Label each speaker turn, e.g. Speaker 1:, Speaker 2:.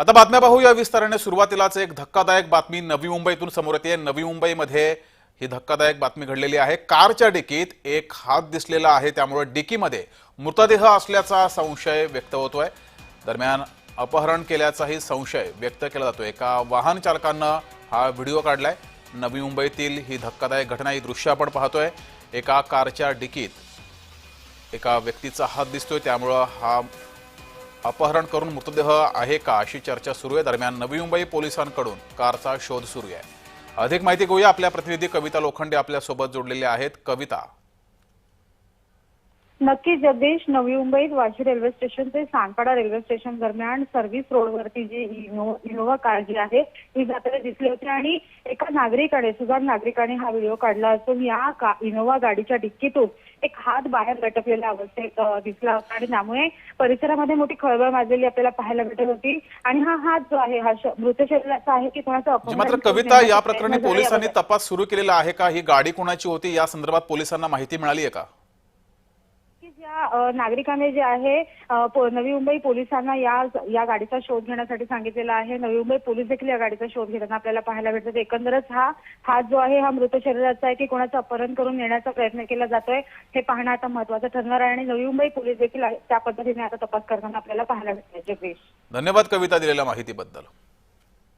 Speaker 1: आता बातम्या पाहूया विस्ताराने. सुरुवातीलाच एक धक्कादायक बातमी नवी मुंबईतून समोर येते. नवी मुंबईमध्ये ही धक्कादायक बातमी घडलेली आहे. कारच्या डिकीत एक हात दिसलेला आहे. त्यामुळे डिकीमध्ये मृतदेह असल्याचा संशय व्यक्त होतोय. दरम्यान अपहरण केल्याचाही संशय व्यक्त केला जातो एका वाहन चालकानं हा व्हिडिओ काढलाय. नवी मुंबईतील ही धक्कादायक घटना ही दृश्य आपण पाहतोय. एका कारच्या डिकीत एका व्यक्तीचा हात दिसतोय. त्यामुळं हा अपहरण करून मृतदेह आहे का अशी चर्चा सुरू आहे. दरम्यान नवी मुंबई पोलिसांकडून कारचा शोध सुरू आहे. अधिक माहिती घेऊया. आपल्या प्रतिनिधी कविता लोखंडे आपल्यासोबत जोडलेल्या आहेत. कविता
Speaker 2: नक्की जगदीश नवी मुंबईत वाशी रेल्वे स्टेशन ते सांगपाडा रेल्वे स्टेशन दरम्यान सर्व्हिस रोडवरती जी इनो- इनोव्हा कार जी आहे ही जाताना दिसली होती आणि एका नागरिकाने सुजाण नागरिकाने हा व्हिडिओ काढला असून या का इनोव्हा गाडीच्या डिक्कीतून एक हात बाहेर लटकलेल्या अवस्थेत दिसला होता आणि त्यामुळे परिसरामध्ये मोठी खळबळ माजलेली आपल्याला पाहायला भेटत होती आणि हा हात जो आहे हा मृत शरीराचा आहे की कोणाचा
Speaker 1: जी
Speaker 2: अपहरण
Speaker 1: मात्र कविता या प्रकरणी पोलिसांनी तपास सुरू केलेला आहे का? ही गाडी कोणाची होती? या संदर्भात पोलिसांना माहिती मिळाली आहे का?
Speaker 2: या नागरिकाने जे आहे नवी मुंबई पोलिसांना या या गाडीचा शोध घेण्यासाठी सांगितलेला आहे. नवी मुंबई पोलीस देखील या गाडीचा शोध घेताना आपल्याला पाहायला भेटतात एकंदरच हा हात जो आहे हा मृत शरीराचा आहे की कोणाचं अपहरण करून नेण्याचा प्रयत्न केला जातोय हे पाहणं आता महत्वाचं ठरणार आहे. आणि नवी मुंबई पोलीस देखील त्या पद्धतीने आता तपास करताना आपल्याला पाहायला भेटतात जगदीश.
Speaker 1: धन्यवाद कविता दिलेल्या माहितीबद्दल.